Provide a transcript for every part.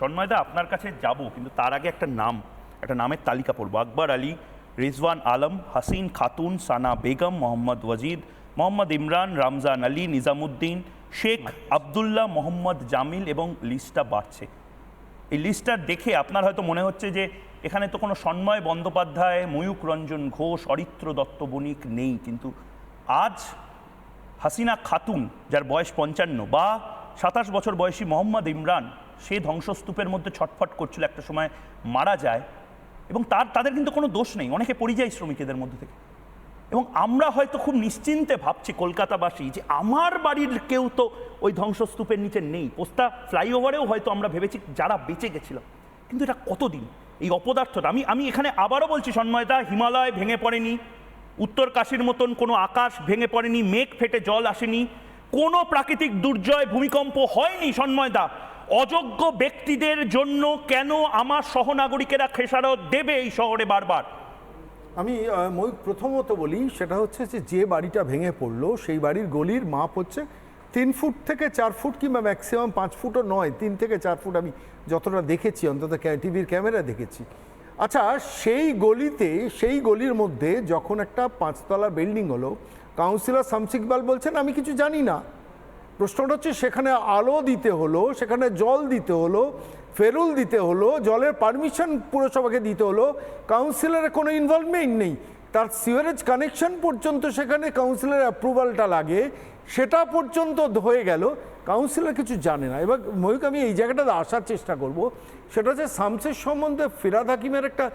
সন্ময়দা, আপনার কাছে যাব, কিন্তু তার আগে একটা নাম, একটা নামের তালিকা পড়ব। আকবর আলী, রিজওয়ান আলম, হাসিন খাতুন, সানা বেগম, মোহাম্মদ ওয়াজিদ, মোহাম্মদ ইমরান, রামজান আলী, নিজামুদ্দিন, শেখ আবদুল্লাহ, মোহাম্মদ জামিল এবং লিস্টটা বাড়ছে। এই লিস্টটা দেখে আপনার হয়তো মনে হচ্ছে যে, এখানে তো কোনো সন্ময় বন্দ্যোপাধ্যায়, ময়ূক রঞ্জন ঘোষ, অরিত্র দত্ত বণিক নেই, কিন্তু আজ হাসিনা খাতুন, যার বয়স পঞ্চান্ন, বা সাতাশ বছর বয়সী মোহাম্মদ ইমরান সে ধ্বংসস্তূপের মধ্যে ছটফট করছিল একটা সময়, মারা যায় এবং তার, তাদের কিন্তু কোনো দোষ নেই, অনেকে পরিযায়ী শ্রমিকেদের মধ্যে থেকে। এবং আমরা হয়তো খুব নিশ্চিন্তে ভাবছি কলকাতাবাসী যে আমার বাড়ির কেউ তো ওই ধ্বংসস্তূপের নিচে নেই। পোস্তা ফ্লাইওভারেও হয়তো আমরা ভেবেছি যারা বেঁচে গেছিলাম কিন্তু এটা কতদিন? এই অপদার্থটা আমি আমি এখানে আবারও বলছি, সন্ময়দা, হিমালয় ভেঙে পড়েনি, উত্তর কাশীর মতন কোনো আকাশ ভেঙে পড়েনি, মেঘ ফেটে জল আসেনি, কোনো প্রাকৃতিক দুর্জয় ভূমিকম্প হয়নি, সন্ময়দা। অযোগ্য ব্যক্তিদের জন্য কেন আমার সহনাগরিকেরা খেসারত দেবে এই শহরে বারবার? আমি প্রথমত বলি, সেটা হচ্ছে যে যে বাড়িটা ভেঙে পড়ল, সেই বাড়ির গলির মাপ হচ্ছে তিন ফুট থেকে চার ফুট কিংবা ম্যাক্সিমাম পাঁচ ফুটও নয়, তিন থেকে চার ফুট আমি যতটা দেখেছি, অন্তত টিভির ক্যামেরা দেখেছি। আচ্ছা সেই গলিতে, সেই গলির মধ্যে যখন একটা পাঁচতলা বিল্ডিং হলো, কাউন্সিলর শামসিকবাল বলছেন, আমি কিছু জানি না। প্রশ্নটা হচ্ছে সেখানে আলো দিতে হলো, সেখানে জল দিতে হলো, ফেরুল দিতে হলো, জলের পারমিশন পুরসভাকে দিতে হলো কাউন্সিলরের কোনো ইনভলভমেন্ট নেই। তার সিওয়ারেজ কানেকশন পর্যন্ত সেখানে কাউন্সিলের অ্যাপ্রুভালটা লাগে, সেটা পর্যন্ত হয়ে গেল। কাউন্সিলর কিছু জানে না। এবার ময়ূক আমি এই জায়গাটাতে আসার চেষ্টা করব। সেটা হচ্ছে শামসের সম্বন্ধে ফিরাদ হাকিমের একটা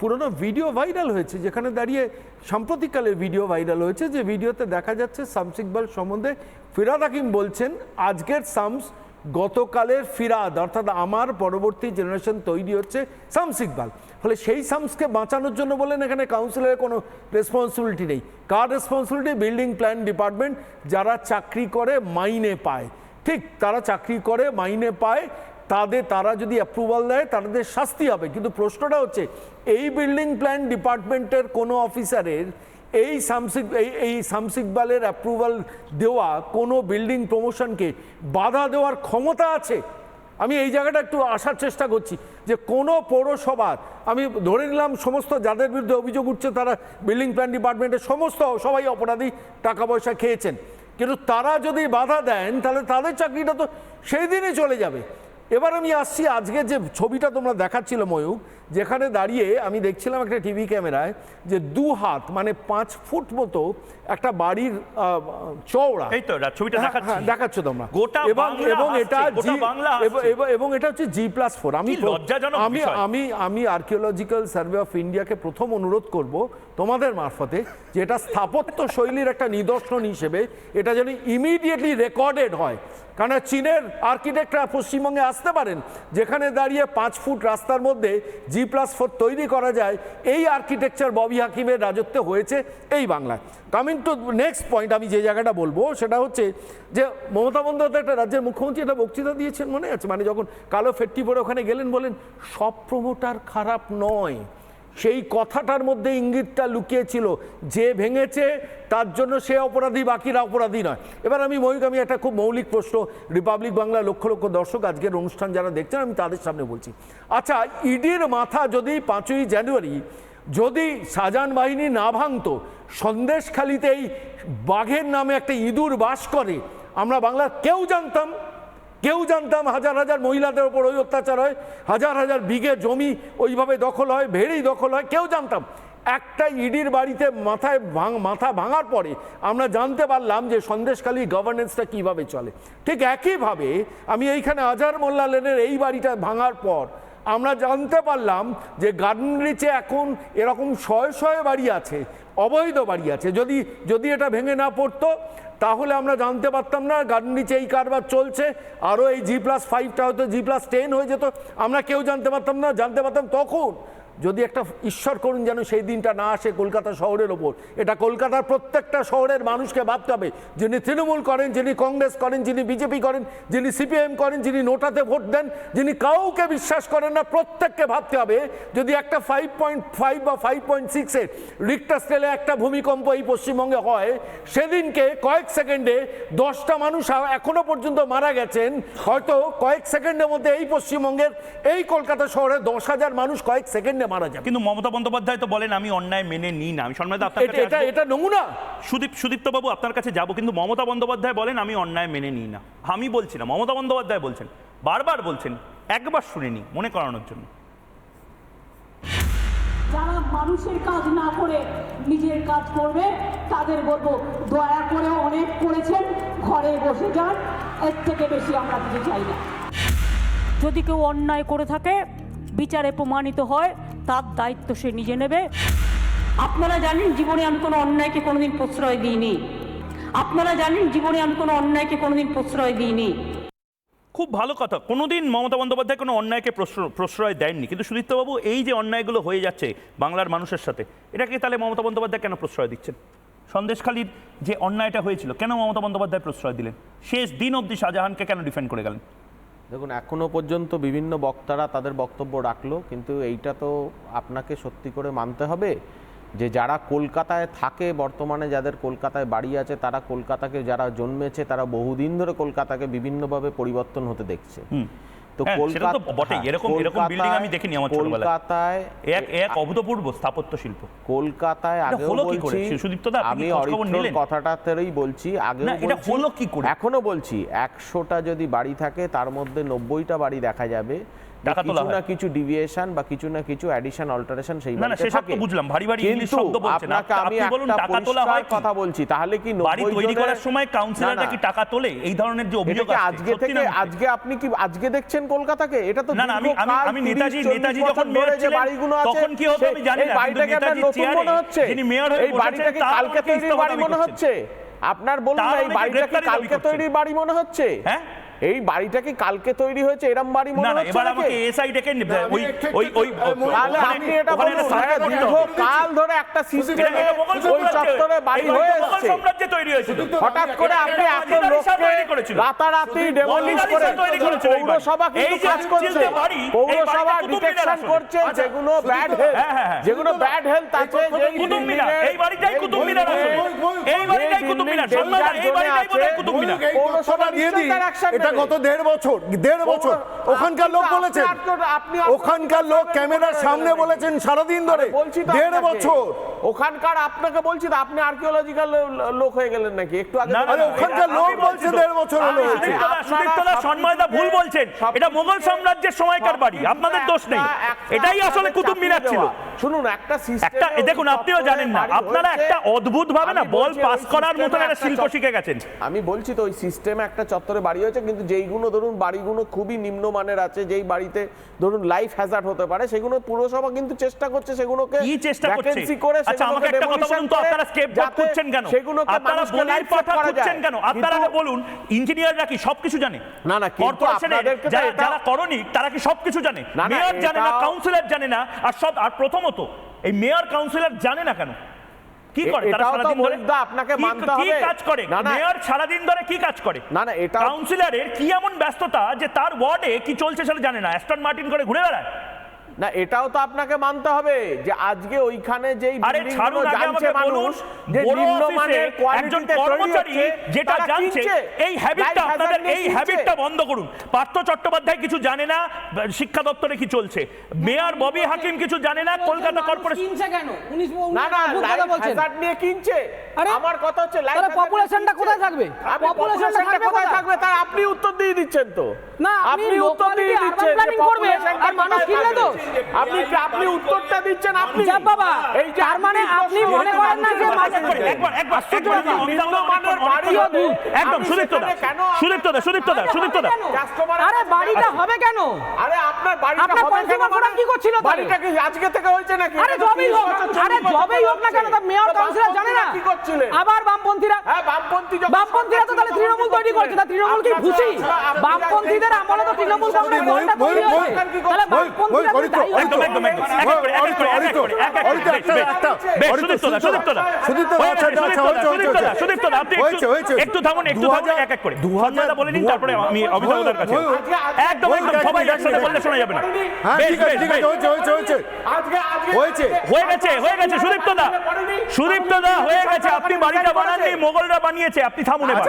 পুরনো ভিডিও ভাইরাল হয়েছে, যেখানে দাঁড়িয়ে সাম্প্রতিককালের ভিডিও ভাইরাল হয়েছে, যে ভিডিওতে দেখা যাচ্ছে শামস ইকবাল সম্বন্ধে ফিরাদ হাকিম বলছেন, আজকের শামস গতকালের ফিরাদ, অর্থাৎ আমার পরবর্তী জেনারেশন তৈরি হচ্ছে শামস ইকবাল। ফলে সেই শামসকে বাঁচানোর জন্য বলেন, এখানে কাউন্সিলরের কোনো রেসপন্সিবিলিটি নেই। কার রেসপন্সিবিলিটি বিল্ডিং প্ল্যান ডিপার্টমেন্ট যারা চাকরি করে, মাইনে পায়। ঠিক তারা চাকরি করে, মাইনে পায়, তাদের, তারা যদি অ্যাপ্রুভাল দেয়, তাদের শাস্তি হবে। কিন্তু প্রশ্নটা হচ্ছে, এই বিল্ডিং প্ল্যান ডিপার্টমেন্টের কোনো অফিসারের এই সামসিক, এই এই সামসিকবালের অ্যাপ্রুভাল দেওয়া, কোনো বিল্ডিং প্রমোশনকে বাধা দেওয়ার ক্ষমতা আছে? আমি এই জায়গাটা একটু আসার চেষ্টা করছি যে কোনো পৌরসভার আমি ধরে নিলাম সমস্ত যাদের বিরুদ্ধে অভিযোগ উঠছে, তারা বিল্ডিং প্ল্যান ডিপার্টমেন্টের সমস্ত সবাই অপরাধী টাকা পয়সা খেয়েছেন। কিন্তু তারা যদি বাধা দেন, তাহলে তাদের চাকরিটা তো সেই দিনই চলে যাবে। এবার আমি আসছি, আজকে যে ছবিটা তোমরা দেখাচ্ছিল ময়ূক যেখানে দাঁড়িয়ে আমি দেখছিলাম একটা টিভি ক্যামেরায় যে দু হাত মানে পাঁচ ফুট মতো একটা বাড়ির চওড়া। এই তো, ছবিটা হ্যাঁ, দেখাচ্ছি। হ্যাঁ, দেখাচ্ছ তোমরা। গোটা এবং এবং এটা এবং এটা হচ্ছে জি প্লাস ফোর আমি আমি আমি আমি আর্কিওলজিক্যাল সার্ভে অফ ইন্ডিয়াকে প্রথম অনুরোধ করব তোমাদের মারফতে যে এটা স্থাপত্য শৈলীর একটা নিদর্শন হিসেবে এটা যেন ইমিডিয়েটলি রেকর্ডেড হয়। কারণ চীনের আর্কিটেক্টরা পশ্চিমবঙ্গে আসতে পারেন, যেখানে দাঁড়িয়ে পাঁচ ফুট রাস্তার মধ্যে জি প্লাস ফোর তৈরি করা যায়। এই আর্কিটেকচার ববি হাকিমের রাজত্বে হয়েছে এই বাংলায়। কামিং টু নেক্সট পয়েন্ট আমি যে জায়গাটা বলব, সেটা হচ্ছে যে মমতা বন্দ্যোপাধ্যায় একটা রাজ্যের মুখ্যমন্ত্রী একটা বক্তৃতা দিয়েছেন, মনে আছে? মানে যখন কালো ফেট্টি পরে ওখানে গেলেন, বলেন, সব প্রমোটার খারাপ নয়। সেই কথাটার মধ্যে ইঙ্গিতটা লুকিয়েছিল। যে ভেঙেছে, তার জন্য সে অপরাধী, বাকিরা অপরাধী নয়। এবার আমি ময়ূক আমি একটা খুব মৌলিক প্রশ্ন, রিপাবলিক বাংলা লক্ষ লক্ষ দর্শক আজকের অনুষ্ঠান যারা দেখছেন, আমি তাদের সামনে বলছি। আচ্ছা ইডির মাথা যদি পাঁচই জানুয়ারি যদি সাজান বাহিনী না ভাঙতো সন্দেশখালিতে এই বাঘের নামে একটা ইঁদুর বাস করে, আমরা বাংলার কেউ জানতাম। কেউ জানতাম হাজার হাজার মহিলাদের ওপর ওই অত্যাচার হয়, হাজার হাজার বিঘে জমি ওইভাবে দখল হয়, ভেড়েই দখল হয়, কেউ জানতাম। একটা ইডির বাড়িতে মাথায় ভাঙ, মাথা ভাঙার পরে আমরা জানতে পারলাম যে সন্দেশখালী গভর্নেন্সটা কীভাবে চলে। ঠিক একইভাবে আমি এইখানে আজার মোল্লা লেনের এই বাড়িটা ভাঙার পর আমরা জানতে পারলাম যে গার্ডেন রিচে এখন এরকম শয়ে শয়ে বাড়ি আছে। অবৈধ বাড়ি আছে। যদি যদি এটা ভেঙে না পড়তো, তাহলে আমরা জানতে পারতাম না গাড়ির নিচে এই কারবার চলছে, আরও এই জি প্লাস ফাইভটা হয়তো জি প্লাস টেন হয়ে যেত। আমরা কেউ জানতে পারতাম না, জানতে পারতাম তখন যদি একটা ঈশ্বর করুন যেন সেই দিনটা না আসে কলকাতা শহরের ওপর। এটা কলকাতার প্রত্যেকটা শহরের মানুষকে ভাবতে হবে। যিনি তৃণমূল করেন, যিনি কংগ্রেস করেন, যিনি বিজেপি করেন, যিনি সিপিএম করেন, যিনি নোটাতে ভোট দেন, যিনি কাউকে বিশ্বাস করেন না, প্রত্যেককে ভাবতে হবে যদি একটা ফাইভ পয়েন্ট ফাইভ বা ফাইভ পয়েন্ট সিক্সের রিক্টার স্কেলে একটা ভূমিকম্প এই পশ্চিমবঙ্গে হয়, সেদিনকে কয়েক সেকেন্ডে দশটা মানুষ এখনও পর্যন্ত মারা গেছেন। হয়তো কয়েক সেকেন্ডের মধ্যে এই পশ্চিমবঙ্গের এই কলকাতা শহরে দশ হাজার মানুষ কয়েক সেকেন্ডে মারা যাবে। কিন্তু মমতা বন্দ্যোপাধ্যায় তো বলেন আমি অন্যায় মেনে নিই না আমি সম্রাট আপনার এটা কাছে এটা এটা নমুনা। সুদীপ সুদীপ্ত বাবু আপনার কাছে যাব কিন্তু মমতা বন্দ্যোপাধ্যায় বলেন আমি অন্যায় মেনে নিই না। আমি বলছি না মমতা বন্দ্যোপাধ্যায় বলছেন বারবার বলছেন একবার শুনিনি মনে করানোর জন্য। যারা মানুষের কাজ না করে নিজের কাজ করবে তাদের বলব দয়া করে অনেক করেছেন ঘরে বসে যান এর থেকে বেশি আমরা কিছু চাই না। যদি কেউ অন্যায় করে থাকে বিচারে প্রমাণিত হয় তার দায়িত্ব সে নিজে নেবে। আপনারা জানেন জীবনে আমি কোনো অন্যায়কে কোনোদিন প্রশ্রয় দিইনি। আপনারা জানেন জীবনে আমি কোনো অন্যায়কে কোনোদিন প্রশ্রয় দিইনি। খুব ভালো কথা। কোনোদিন মমতা বন্দ্যোপাধ্যায় কোনো অন্যায়কে প্রশ্র- প্রশ্রয় দেননি। কিন্তু সুদীপ্তবাবু, এই যে অন্যায়গুলো হয়ে যাচ্ছে বাংলার মানুষের সাথে, এটাকে তাহলে মমতা বন্দ্যোপাধ্যায় কেন প্রশ্রয় দিচ্ছেন? সন্দেশখালীর যে অন্যায়টা হয়েছিল, কেন মমতা বন্দ্যোপাধ্যায় প্রশ্রয় দিলেন? শেষ দিন অবধি শাহজাহানকে কেন ডিফেন্ড করে গেলেন? দেখুন এখনও পর্যন্ত বিভিন্ন বক্তারা তাদের বক্তব্য রাখল, কিন্তু এইটা তো আপনাকে সত্যি করে মানতে হবে যে যারা কলকাতায় থাকে বর্তমানে, যাদের কলকাতায় বাড়ি আছে, তারা কলকাতাকে যারা জন্মেছে, তারা বহুদিন ধরে কলকাতাকে বিভিন্নভাবে পরিবর্তন হতে দেখছে। তো হ্যাঁ, সেটা তো বটেই। এরকম- হ্যাঁ, এরকম building আমি দেখিনি আমার ছোটবেলায়। কলকাতায় এক এক অভূতপূর্ব স্থাপত্য শিল্প কলকাতায় হলো কি করে? বলছি সুদীপ্ত দা, আমি অরিত্রর কথাটাতেই বলছি আগেও এটা হলো কি করে? এখনও বলছি একশোটা যদি বাড়ি থাকে তার মধ্যে নব্বইটা বাড়ি দেখা যাবে টাকা তোলা কিছু না কিছু ডিভিয়েশন বা কিছু না কিছু অ্যাডিশন অল্টারেশন সেই না, সেসব তো বুঝলাম। ভারী ভারী ইংলিশ শব্দ বলছেন। আপনি- বলুন টাকা তোলা হয় কথা বলছি তাহলে কি বাড়ি তৈরি করার সময় কাউন্সিলরটা কি টাকা তোলে? এই ধরনের যে অভিযোগ কি আসছে, আজকে থেকে আজকে আপনি কি আজকে দেখছেন কলকাতাকে? এটা তো না, আমি- আমি- দীর্ঘকাল আমি 30, নেতাজি- নেতাজি যখন মেয়র ছিলেন, বাড়িগুলো আছে, তখন কি হতো আমি জানি না, বাড়িটাকে আপনার নতুন মনে হচ্ছে? যিনি মেয়র হয়ে এই বাড়িটাকে কালকে ইস্তফা বাড়ি মনে হচ্ছে? আপনার বলুন তার এই অনেকে বাড়িটা কি কালকে। তৈরির বাড়ি মনে হচ্ছে? হ্যাঁ? এই বাড়িটা কি কালকে তৈরি হয়েছে? এরম বাড়ি মনে না হচ্ছে এবার আমাকে এসআই ডেকে ওই ওই ওই আপনি এটা বলুন হ্যাঁ, দীর্ঘ কাল ধরে একটা সিস্টেমে ওই চত্বরে বাড়ি হয়ে এসছে হয়েছিল। হঠাৎ করে আপনি এত লোককে তৈরি করেছিল। রাতারাতি ডেমোলিশ করে। পৌরসভা কিন্তু কাজ করছে। পৌরসভা ডিটেকশন করছে আচ্ছা, যেগুলো ব্যাড হেলথ হ্যাঁ, হ্যাঁ। যেগুলো ব্যাড হেলথ আছে যেই কুতুব মিনার। এই বাড়িটাই কুতুব মিনার এই বাড়িটাই কুতুব মিনার। এই বাড়িটাই কুতুব মিনার। পৌরসভা দিয়ে দিই, এটা গত দেড় বছর দেড় বছর। ওখানকার লোক বলেছেন। ওখানকার লোক ক্যামেরার সামনে বলেছেন সারাদিন ধরে। বলছি দেড় আপনাকে। বছর। ওখানকার আপনাকে বলছি তো আপনি আর্কিওলজিক্যাল লোক হয়ে গেলেন নাকি? একটু আগে আরে ওখানকার লোক বলছে দেড় বছর হলো। সুদীপ্তদা, সন্ময়দা ভুল বলছেন। এটা মোগল সাম্রাজ্যের সময়কার বাড়ি। আপনাদের দোষ নেই। এটাই আসলে কুতুব মিনার ছিল। শুনুন একটা সিস্টেম একটা দেখুন আপনিও জানেন না। আপনারা একটা অদ্ভুত ভাবে না বল পাস করার মতন একটা শিল্প শিখে গেছেন। আমি বলছি তো ওই সিস্টেমে একটা চত্বরে বাড়ি হয়েছে কিন্তু যেইগুলো ধরুন বাড়িগুলো খুবই নিম্নমানের আছে যেই বাড়িতে ধরুন লাইফ হ্যাজার্ড হতে পারে সেগুলো পুরসভা কিন্তু চেষ্টা করছে সেগুলোকে কি চেষ্টা করছে? করে আচ্ছা আমাকে একটা কথা বলুন তো আপনারা স্কেপ করছেন কেন? সেগুলোকে আপনারা বলির করা করছেন কেন? আপনারা বলুন ইঞ্জিনিয়াররা কি সবকিছু জানে? না, না, কিন্তু তো যারা- করনি তারা কি সবকিছু জানে? মেয়র জানে না কাউন্সিলর জানে না আর সব আর প্রথমত এই মেয়র কাউন্সিলর জানে না কেন? কি করে? তারা সারাদিন ধরে আপনাকে মানতে হবে। কি কাজ করে। মেয়র সারাদিন ধরে কি কাজ করে? না, না, এটা কাউন্সিলরের কি এমন ব্যস্ততা যে তার ওয়ার্ডে কি চলছে সেটা জানে না। অ্যাস্টন মার্টিন করে ঘুরে বেড়ায়। না এটাও তো আপনাকে মানতে হবে যে আজকে ওইখানে যেই আরে ছাড়ুন জানছে মানুষ যে নিম্নমানের একজন কর্মচারী যেটা জানছে এই হ্যাবিটটা আপনাদের এই হ্যাবিটটা বন্ধ করুন। পার্থ চট্টোপাধ্যায় কিছু জানে না শিক্ষা দপ্তরে কি চলছে? মেয়র ববি হাকিম কিছু জানে না কলকাতা কর্পোরেশন কিনছে কেন? না না কথা বলছেন। হ্যাজার্ড নিয়ে কিনছে। আরে, আমার কথা হচ্ছে লাইফ তাহলে populationটা কোথায় থাকবে? থাকবে কোথায়? থাকবে? তার আপনি উত্তর দিয়ে দিচ্ছেন তো। না, আপনি উত্তর দিয়ে দিচ্ছেন আর মানুষ কিনবে তো? আপনি আপনি উত্তরটা দিচ্ছেন? আপনি বাবা, এই যে তার মানে আপনি মনে করেন না যে একবার একবার। একদম সুদীপ্ত দা সুদীপ্ত দা সুদীপ্ত দা সুদীপ্ত দা আরে বাড়িটা আচ্ছা। হবে কেন? আরে আপনার বাড়িটা হবে কেন মানে? কি করছিল বাড়িটা কি আজকে থেকে হয়েছে নাকি? আরে জবেই হোক আরে জবেই হোক না কেন তা মেয়র কাউন্সিলর জানে না। কি করছিলেন? আবার বামপন্থীরা হ্যাঁ বামপন্থী বামপন্থীরা তো তাহলে তৃণমূল তৈরি করছে তা তৃণমূল কি ভুসি বামপন্থীদের আমলে তো তৃণমূল কংগ্রেস তাহলে বামপন্থীরা একদম একদম একদম। সুদীপ্ত দা হয়ে গেছে হয়ে গেছে আপনি বাড়িটা বানাননি মোগলরা বানিয়েছে আপনি থামুন এবার।